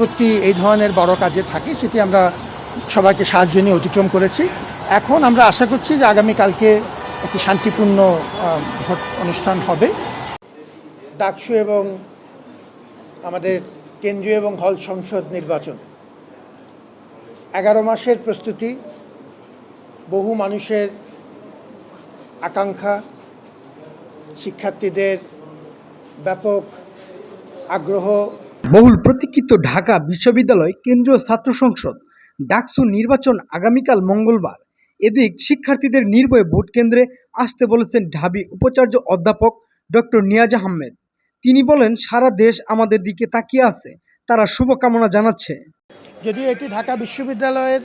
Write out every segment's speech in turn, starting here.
প্রতি এই ধরনের বড় কাজে থাকি, সেটি আমরা সবাইকে সাহায্য নিয়ে অতিক্রম করেছি। এখন আমরা আশা করছি যে আগামীকালকে একটি শান্তিপূর্ণ ভোট অনুষ্ঠান হবে। ডাকসু এবং আমাদের কেন্দ্রীয় এবং হল সংসদ নির্বাচন। এগারো মাসের প্রস্তুতি, বহু মানুষের আকাঙ্ক্ষা, শিক্ষার্থীদের ব্যাপক আগ্রহ বহুল প্রতীক্ষিত ঢাকা বিশ্ববিদ্যালয় কেন্দ্রীয় ছাত্র সংসদ, ডাকসু নির্বাচন আগামীকাল মঙ্গলবার। এদিক শিক্ষার্থীদের নির্ভয়ে ভোট কেন্দ্রে আসতে বলেছেন ঢাবি উপাচার্য অধ্যাপক ডক্টর নিয়াজ আহমেদ। তিনি বলেন, সারা দেশ আমাদের দিকে তাকিয়ে আছে। তারা শুভকামনা জানাচ্ছে। যদিও এটি ঢাকা বিশ্ববিদ্যালয়ের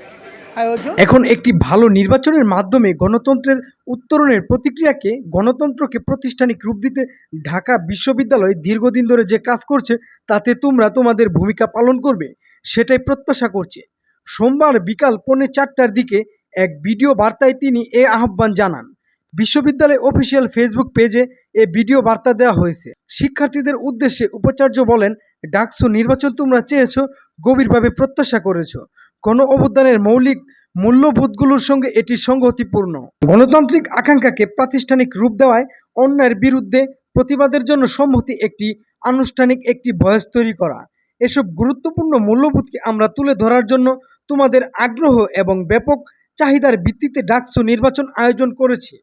এখন একটি ভালো নির্বাচনের মাধ্যমে গণতন্ত্রের উত্তরণের প্রতিক্রিয়াকে গণতন্ত্রকে প্রাতিষ্ঠানিক রূপ দিতে ঢাকা বিশ্ববিদ্যালয় দীর্ঘদিন ধরে যে কাজ করছে, তাতে তোমরা তোমাদের ভূমিকা পালন করবে, সেটাই প্রত্যাশা করছে। সোমবার বিকাল পৌনে চারটার দিকে এক ভিডিও বার্তায় তিনি এ আহ্বান জানান। বিশ্ববিদ্যালয় অফিসিয়াল ফেসবুক পেজে এ ভিডিও বার্তা দেওয়া হয়েছে। শিক্ষার্থীদের উদ্দেশ্যে উপাচার্য বলেন, ডাকসু নির্বাচন তোমরা চেয়েছো, গভীরভাবে প্রত্যাশা করেছ। গণ অবদানের মৌলিক মূল্যবোধগুলোর সঙ্গে এটি সংগতিপূর্ণ গণতান্ত্রিক আকাঙ্ক্ষাকে প্রাতিষ্ঠানিক রূপ দেওয়ায় অন্যায়ের বিরুদ্ধে প্রতিবাদের জন্য সম্মতি একটি আনুষ্ঠানিক একটি বয়স তৈরি করা। এসব গুরুত্বপূর্ণ মূল্যবোধকে আমরা তুলে ধরার জন্য তোমাদের আগ্রহ এবং ব্যাপক চাহিদার ভিত্তিতে ডাকসু নির্বাচন আয়োজন করেছি।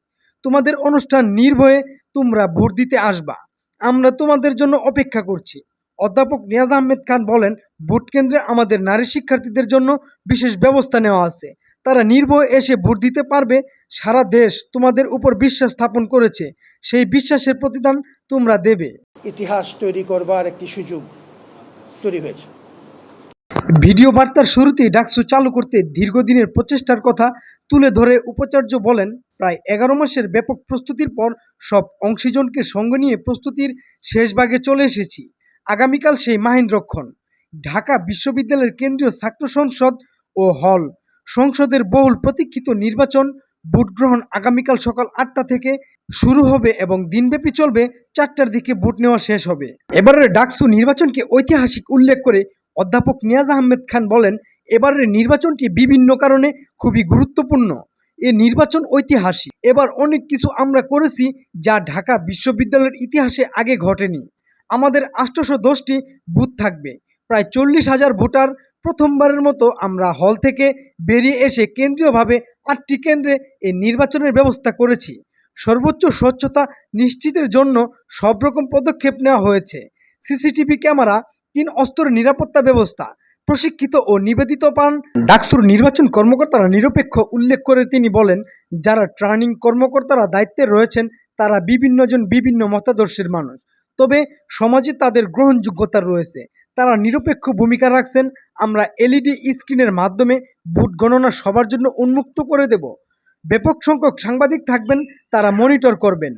তোমাদের অনুষ্ঠান নির্ভয়ে তোমরা ভোট দিতে আসবা। আমরা তোমাদের জন্য অপেক্ষা করছি। অধ্যাপক নিয়াজ আহমেদ খান বলেন ভোট কেন্দ্রে আমাদের নারী শিক্ষার্থীদের জন্য বিশেষ ব্যবস্থা নেওয়া আছে। তারা নির্ভয়ে এসে ভোট দিতে পারবে। সারা দেশ তোমাদের উপর বিশ্বাস স্থাপন করেছে। সেই বিশ্বাসের প্রতিদান তোমরা দেবে। ইতিহাস তৈরি করবার একটি সুযোগ তৈরি হয়েছে। ভিডিও বার্তার শুরুতেই ডাকসু চালু করতে দীর্ঘদিনের প্রচেষ্টার কথা তুলে ধরে উপাচার্য বলেন প্রায় এগারো মাসের ব্যাপক প্রস্তুতির পর সব অংশীজনকে সঙ্গে নিয়ে প্রস্তুতির শেষ ভাগে চলে এসেছি। আগামীকাল সেই মাহেন্দ্রক্ষণ। ঢাকা বিশ্ববিদ্যালয়ের কেন্দ্রীয় ছাত্র সংসদ ও হল সংসদের বহুল প্রতীক্ষিত নির্বাচন ভোট গ্রহণ আগামীকাল সকাল আটটা থেকে শুরু হবে এবং দিনব্যাপী চলবে চারটার দিকে ভোট নেওয়া শেষ হবে। এবারের ডাকসু নির্বাচনকে ঐতিহাসিক উল্লেখ করে অধ্যাপক নিয়াজ আহমেদ খান বলেন, এবারের নির্বাচনটি বিভিন্ন কারণে খুবই গুরুত্বপূর্ণ। এ নির্বাচন ঐতিহাসিক। এবার অনেক কিছু আমরা করেছি যা ঢাকা বিশ্ববিদ্যালয়ের ইতিহাসে আগে ঘটেনি। আমাদের আষ্টশো দশটি বুথ থাকবে। প্রায় চল্লিশ হাজার ভোটার প্রথমবারের মতো আমরা হল থেকে বেরিয়ে এসে কেন্দ্রীয়ভাবে আটটি কেন্দ্রে এ নির্বাচনের ব্যবস্থা করেছি। সর্বোচ্চ স্বচ্ছতা নিশ্চিতের জন্য সব রকম পদক্ষেপ নেওয়া হয়েছে। সিসিটিভি ক্যামেরা, তিন অস্ত্র নিরাপত্তা ব্যবস্থা, প্রশিক্ষিত ও নিবেদিত পান। ডাকসুর নির্বাচন কর্মকর্তারা নিরপেক্ষ উল্লেখ করে তিনি বলেন, যারা ট্রানিং কর্মকর্তারা দায়িত্বে রয়েছেন, তারা বিভিন্নজন বিভিন্ন মতাদর্শের মানুষ। তবে সমাজে তাদের গ্রহণযোগ্যতা রয়েছে। তারা নিরপেক্ষ ভূমিকা রাখছেন। আমরা এলইডি স্ক্রিনের মাধ্যমে ভোট গণনা সবার জন্য উন্মুক্ত করে দেব। ব্যাপক সংখ্যক সাংবাদিক থাকবেন, তারা মনিটর করবেন।